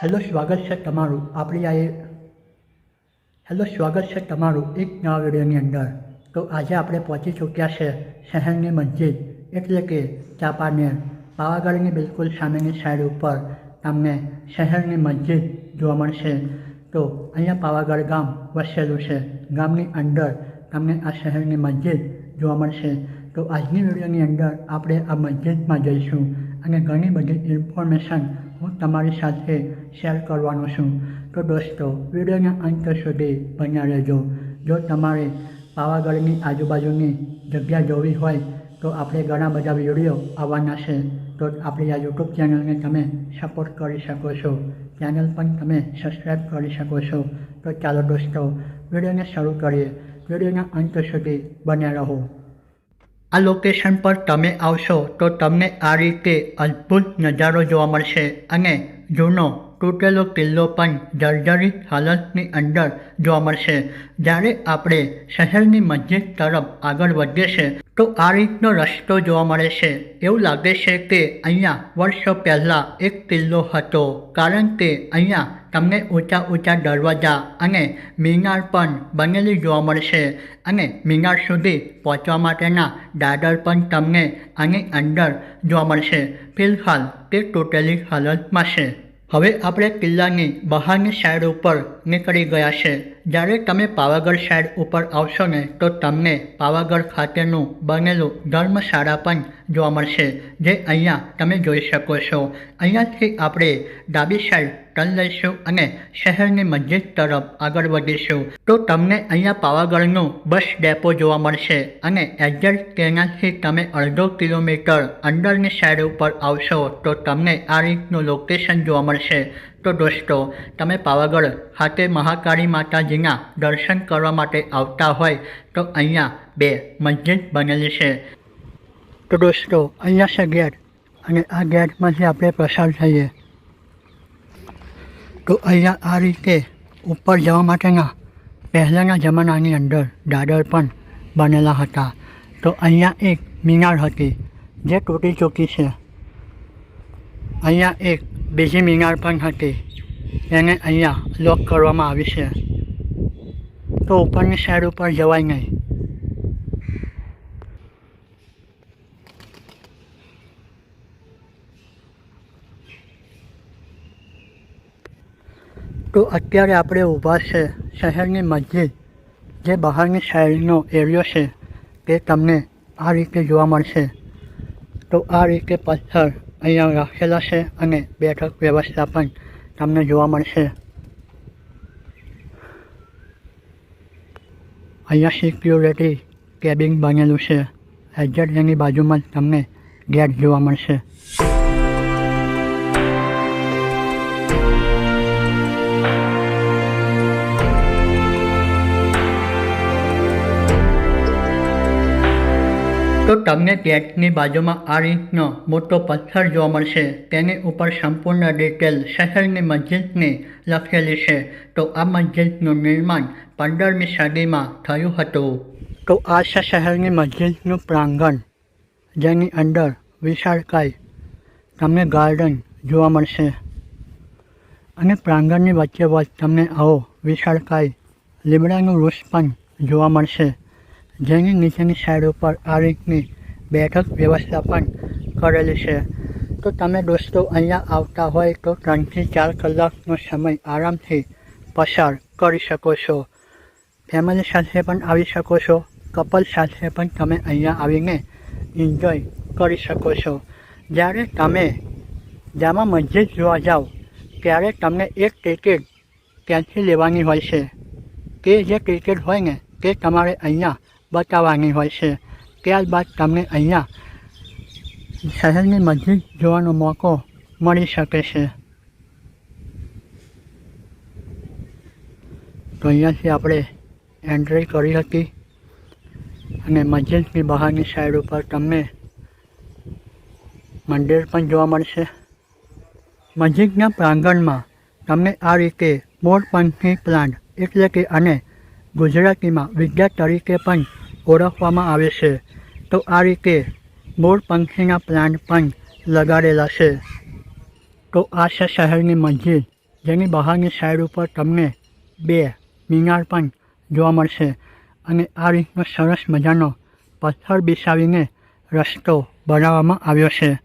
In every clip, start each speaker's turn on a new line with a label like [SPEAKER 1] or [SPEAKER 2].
[SPEAKER 1] Hello સ્વાગત છે તમારું. આપણી આ હેલો સ્વાગત છે તમારું એક નવા વિડીયોની અંદર. તો આજે આપણે પહોંચી ચૂક્યા છે શહેરની મસ્જિદ. એટલે કે ચાપાનેર પાવાગઢની બિલકુલ સામેની સાઈડ ઉપર તમને શહેરની મસ્જિદ જોવા મળશે. તો અહીંયા પાવાગઢ ગામ વસેલું છે. ગામની અંદર તમને આ શહેરની મસ્જિદ જોવા મળશે. તો આજની વિડીયોની અંદર આપણે આ મસ્જિદમાં જઈશું. અને ઘણી બધી ઇન્ફોર્મેશન હું તમારી સાથે શેર કરવાનો છું. તો દોસ્તો, વિડીયોના અંત સુધી બન્યા રહેજો. જો તમારે પાવાગઢની આજુબાજુની જગ્યા જોવી હોય, તો આપણે ઘણા બધા વીડિયો આવવાના છે. તો આપણી આ યુટ્યુબ ચેનલને તમે સપોર્ટ કરી શકો છો. ચેનલ પણ તમે સબસ્ક્રાઈબ કરી શકો છો. તો ચાલો દોસ્તો, વિડીયોને શરૂ કરીએ. વિડીયોના અંત સુધી બન્યા રહો. આ લોકેશન પર તમે આવશો તો તમને આ રીતે અદ્ભુત નજારો જોવા મળશે અને જૂનો તૂટેલો કિલ્લો પણ જર્જરિત હાલતની અંદર જોવા મળશે. જ્યારે આપણે શહેરની મસ્જિદ તરફ આગળ વધીએ છે તો આ રીતનો રસ્તો જોવા મળે છે. એવું લાગે છે કે અહીંયા વર્ષો પહેલાં એક કિલ્લો હતો, કારણ કે અહીંયા તમને ઊંચા ઊંચા દરવાજા અને મિનાર પણ બનેલી જોવા મળશે અને મિનાર સુધી પહોંચવા માટેના દાદર પણ તમને આની અંદર જોવા મળશે. ફિલહાલ તે તૂટેલી હાલતમાં છે. હવે આપણે કિલ્લાની બહારની સાઈડ ઉપર નીકળી ગયા છે. જ્યારે તમે પાવાગઢ સાઈડ ઉપર આવશો ને, તો તમને પાવાગઢ ખાતેનું બનેલું ધર્મશાળા પણ જોવા મળશે, જે અહીંયા તમે જોઈ શકો છો. અહીંયાથી આપણે ડાબી સાઈડ ટર્ન લઈશું અને શહેરની મસ્જિદ તરફ આગળ વધીશું. તો તમને અહીંયા પાવાગઢનું બસ ડેપો જોવા મળશે અને એક્ઝેક્ટ તેનાથી તમે અડધો કિલોમીટર અંદરની સાઈડ ઉપર આવશો, તો તમને આ રીતનું લોકેશન જોવા મળશે. તો દોસ્તો તમે પાવાગઢ ખાતે મહાકાળી માતાજીના દર્શન કરવા માટે આવતા હોય તો અહીંયા બે મસ્જિદ બનેલી છે. તો દોસ્તો અહીંયા છે ગેટ અને આ ગેટમાંથી આપણે પસાર થઈએ. તો અહીંયા આ રીતે ઉપર જવા માટેના પહેલાંના જમાનાની અંદર દાદર પણ બનેલા હતા. તો અહીંયા એક મિનાર હતી જે તૂટી ચૂકી છે. અહીંયા એક બીજી મિનાર પણ હતી એને અહીંયા લોક કરવામાં આવી છે. તો ઉપરની સાઈડ ઉપર જવાય નહીં. તો અત્યારે આપણે ઊભા છે શહેરની મસ્જિદ, જે બહારની સાઈડનો એરિયો છે, તે તમને આ રીતે જોવા મળશે. તો આ રીતે પથ્થર અહીંયા રાખેલા છે અને બેઠક વ્યવસ્થા પણ તમને જોવા મળશે. અહીંયા સિક્યુરિટી કેબિન બનેલું છે. એક્ઝેક્ટ એની બાજુમાં તમને ગેટ જોવા મળશે. તમને ગેટની બાજુમાં આ રીતનો મોટો પથ્થર જોવા મળશે. તેની ઉપર સંપૂર્ણ ડિટેલ શહેરની મસ્જિદની લખેલી છે. તો આ મસ્જિદનું નિર્માણ પંદરમી સદીમાં થયું હતું. તો આ શહેરની મસ્જિદનું પ્રાંગણ, જેની અંદર વિશાળકાય તમને ગાર્ડન જોવા મળશે. અને પ્રાંગણની વચ્ચે વચ્ચે તમને આવો વિશાળકાય લીમડાનું વૃક્ષ પણ જોવા મળશે. જેની નીચેની સાઈડ ઉપર આ રીતની બેઠક વ્યવસ્થા પણ કરેલી છે. તો તમે દોસ્તો અહીંયા આવતા હોય તો ત્રણથી ચાર કલાકનો સમય આરામથી પસાર કરી શકો છો. ફેમિલી સાથે પણ આવી શકો છો. કપલ સાથે પણ તમે અહીંયા આવીને એન્જોય કરી શકો છો. જ્યારે તમે જામા મસ્જિદ જોવા જાઓ, ત્યારે તમને એક ટિકિટ ત્યાંથી લેવાની હોય છે. તે જે ટિકિટ હોય ને તે તમારે અહીંયા બતાવવાની હોય છે. ત્યારબાદ તમને અહીંયા શહેરની મસ્જિદ જોવાનો મોકો મળી શકે છે. તો અહીંયાથી આપણે એન્ટ્રી કરી હતી અને મસ્જિદની બહારની સાઈડ ઉપર તમને મંદિર પણ જોવા મળશે. મસ્જિદના પ્રાંગણમાં તમને આ રીતે મોરપંખી પ્લાન્ટ એટલે કે અને ગુજરાતીમાં વિદ્યા તરીકે પણ ઓળખવામાં આવે છે. તો આ રીતે મોર પંખીના પ્લાન્ટ પણ લગાડેલા છે. તો આ છે શહેરની મસ્જિદ જેની બહારની સાઈડ ઉપર તમને બે મિનાર પણ જોવા મળશે. અને આ રીતનો સરસ મજાનો પથ્થર બેસાવીને રસ્તો બનાવવામાં આવ્યો છે.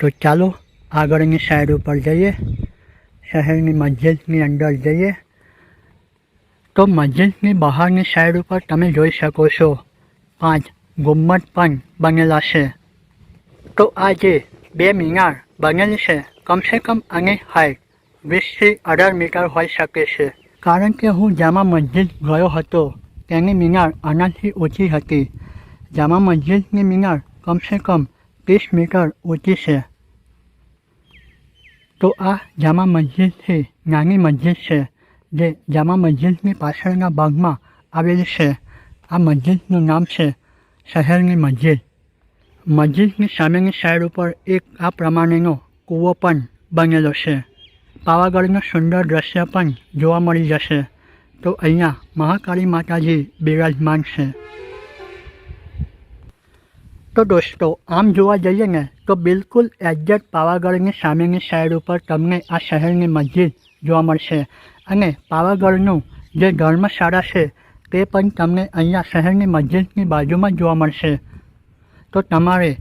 [SPEAKER 1] તો ચાલો આગળની સાઈડ ઉપર જઈએ. શહેરની મસ્જિદની અંદર જઈએ. તો મસ્જિદની બહારની સાઈડ ઉપર તમે જોઈ શકો છો. પાંચ ગુમ્મત પણ બનેલા છે. તો આ જે બે મિનાર બનેલી છે. કમસે કમ આની હાઈટ વીસથી અઢાર મીટર હોઈ શકે છે. કારણ કે હું જામા મસ્જિદ ગયો હતો તેની મિનાર આનાથી ઊંચી હતી. જામા મસ્જિદની મિનાર કમસે કમ ત્રીસ મીટર ઊંચી છે. તો આ જામા મસ્જિદથી નાની મસ્જિદ છે. જે જામા મસ્જિદની પાછળના ભાગમાં આવેલી છે. આ મસ્જિદનું નામ છે શહેરની મસ્જિદ. મસ્જિદની સામેની સાઈડ ઉપર એક આ પ્રમાણેનો કૂવો પણ બનેલો છે. પાવાગઢનું સુંદર દ્રશ્ય પણ જોવા મળી જશે. તો અહીંયા મહાકાળી માતાજી બિરાજમાન છે. તો દોસ્તો, આમ જોવા જઈએ ને, તો બિલકુલ એક્ઝેક્ટ પાવાગઢની સામેની સાઈડ ઉપર તમને આ શહેરની મસ્જિદ જોવા મળશે. અને પાવાગઢનું જે ધર્મશાળા છે, તે પણ તમને અહીંયા શહેરની મસ્જિદની બાજુમાં જોવા મળશે. તો તમારે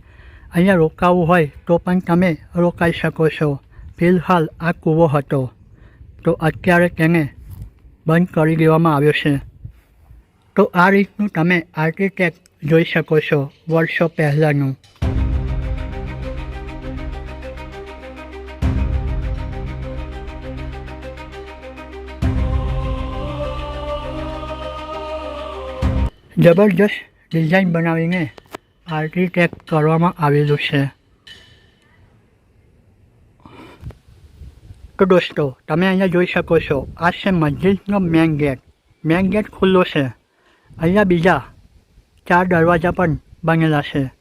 [SPEAKER 1] અહીંયા રોકાવું હોય, તો પણ તમે રોકાઈ શકો છો. ફિલહાલ આ કૂવો હતો. તો અત્યારે તેને બંધ કરી દેવામાં આવ્યો છે. તો આ રીતનું તમે આર્કિટેક્ટ જોઈ શકો છો, વર્ષો પહેલાંનું. જબરજસ્ત ડિઝાઇન બનાવીને આર્કિટેક્ટ કરવામાં આવેલું છે. તો દોસ્તો, તમે અહીંયા જોઈ શકો છો, આ છે મસ્જિદનો મેન ગેટ મેન ગેટ ખુલ્લો છે. અહીંયા બીજા ચાર દરવાજા પણ બનેલા છે.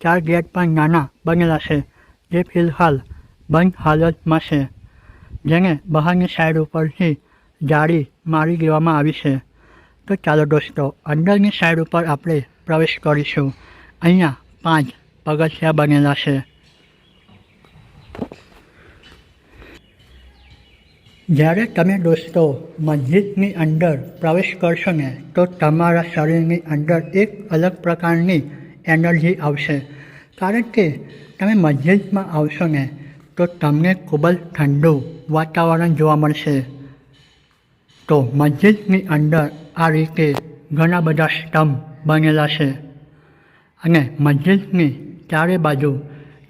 [SPEAKER 1] ચાર ગેટ પણ નાના બનેલા છે, જે ફિલહાલ બંધ હાલતમાં છે. જેને બહારની સાઈડ ઉપરથી જાળી મારી દેવામાં આવી છે. તો ચાલો દોસ્તો, અંદરની સાઈડ ઉપર આપણે પ્રવેશ કરીશું. અહીંયા પાંચ પગથિયા બનેલા છે. જ્યારે તમે દોસ્તો મસ્જિદની અંદર પ્રવેશ કરશો ને, તો તમારા શરીરની અંદર એક અલગ પ્રકારની એનર્જી આવશે. કારણ કે તમે મસ્જિદમાં આવશો ને, તો તમને ખૂબ જ ઠંડુ વાતાવરણ જોવા મળશે. તો મસ્જિદની અંદર આ રીતે ઘણા બધા સ્તંભ બનેલા છે. અને મસ્જિદની ચારે બાજુ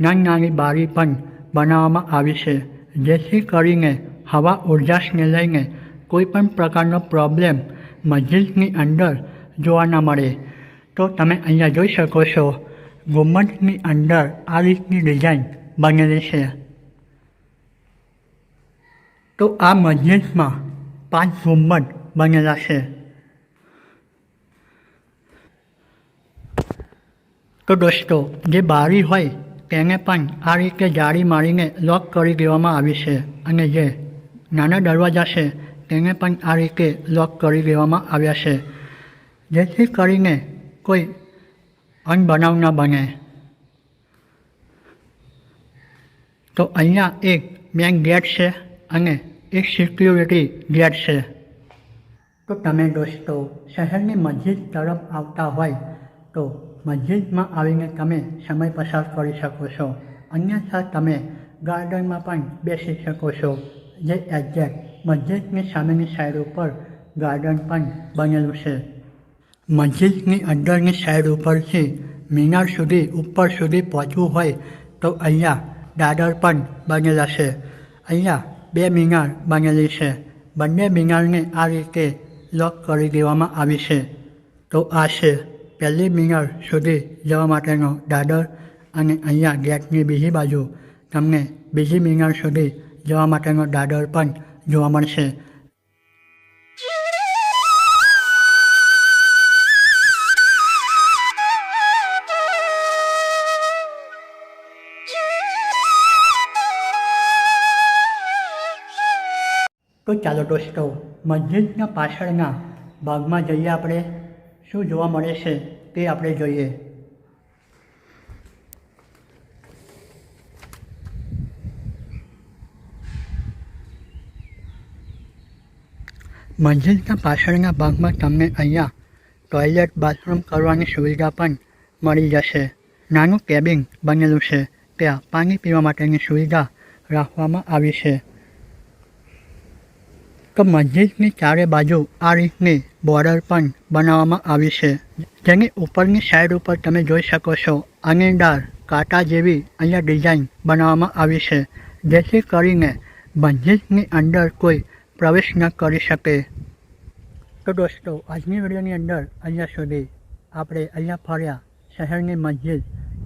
[SPEAKER 1] નાની નાની બારી પણ બનાવવામાં આવી છે. જેથી કરીને હવા ઉર્જાસને લઈને કોઈપણ પ્રકારનો પ્રોબ્લેમ મસ્જિદની અંદર જોવા ન મળે. તો તમે અહીંયા જોઈ શકો છો ગુમ્મટની અંદર આ રીતની ડિઝાઇન બનેલી છે. તો આ મસ્જિદમાં પાંચ ગુમ્મટ બનેલા છે તો દોસ્તો જે બારી હોય તેને પણ આ રીતે જાળી મારીને લોક કરી દેવામાં આવી છે અને જે નાના દરવાજા છે તેને પણ આ રીતે લોક કરી દેવામાં આવ્યા છે જેથી કરીને કોઈ અનબનાવ ન બને તો અહીંયા એક મેન ગેટ છે અને એક સિક્યુરિટી ગેટ છે. તો તમે દોસ્તો, શહેરની મસ્જિદ તરફ આવતા હોય તો મસ્જિદમાં આવીને તમે સમય પસાર કરી શકો છો. અન્યથા તમે ગાર્ડનમાં પણ બેસી શકો છો. જે એક્ઝેક્ટ મસ્જિદની સામેની સાઈડ ઉપર ગાર્ડન પણ બનેલું છે. મસ્જિદની અંદરની સાઈડ ઉપરથી મિનાર સુધી, ઉપર સુધી પહોંચવું હોય તો અહીંયા દાદર પણ બનેલા છે. અહીંયા બે મીનાર બનેલી છે. બંને મીનારને આ રીતે લોક કરી દેવામાં આવી છે. તો આ છે પહેલી મીનાર સુધી જવા માટેનો દાદર અને અહીંયા ગેટની બીજી બાજુ તમને બીજી મીનાર સુધી જવા માટેનો દાદર પણ જોવા મળશે. તો ચાલો દોસ્તો, મસ્જિદના પાછળના ભાગમાં જઈએ આપણે. શું જોવા મળે છે તે આપણે જોઈએ. મસ્જિદના પાછળના ભાગમાં તમને અહીંયા ટોયલેટ, બાથરૂમ કરવાની સુવિધા પણ મળી જશે. નાનું કેબિન બનેલું છે. ત્યાં પાણી પીવા માટેની સુવિધા રાખવામાં આવી છે. તો મસ્જિદની ચારે બાજુ આ રીતની બોર્ડર પણ બનાવવામાં આવી છે. જેની ઉપરની સાઈડ ઉપર તમે જોઈ શકો છો અનેદાર કાંટા જેવી અહીંયા ડિઝાઇન બનાવવામાં આવી છે, જેથી કરીને મસ્જિદની અંદર કોઈ પ્રવેશ ન કરી શકે. તો દોસ્તો, આજની વિડીયોની અંદર અહીંયા સુધી આપણે અહીંયા ફર્યા શહેરની મસ્જિદ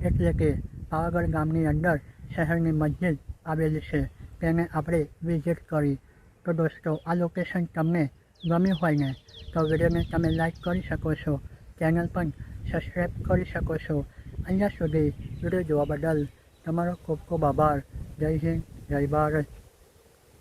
[SPEAKER 1] એટલે કે પાવાગઢ ગામની અંદર શહેરની મસ્જિદ આવેલી છે. તેને આપણે વિઝિટ કરી તો દોસ્તો, આ લોકેશન તમને ગમ્યું હોય ને, તો વિડીયોને તમે લાઈક કરી શકો છો ચેનલ પણ સબસ્ક્રાઈબ કરી શકો છો. અહીંયા સુધી વીડિયો જોવા બદલ તમારો ખૂબ ખૂબ આભાર. જય હિન્દ, જય ભારત.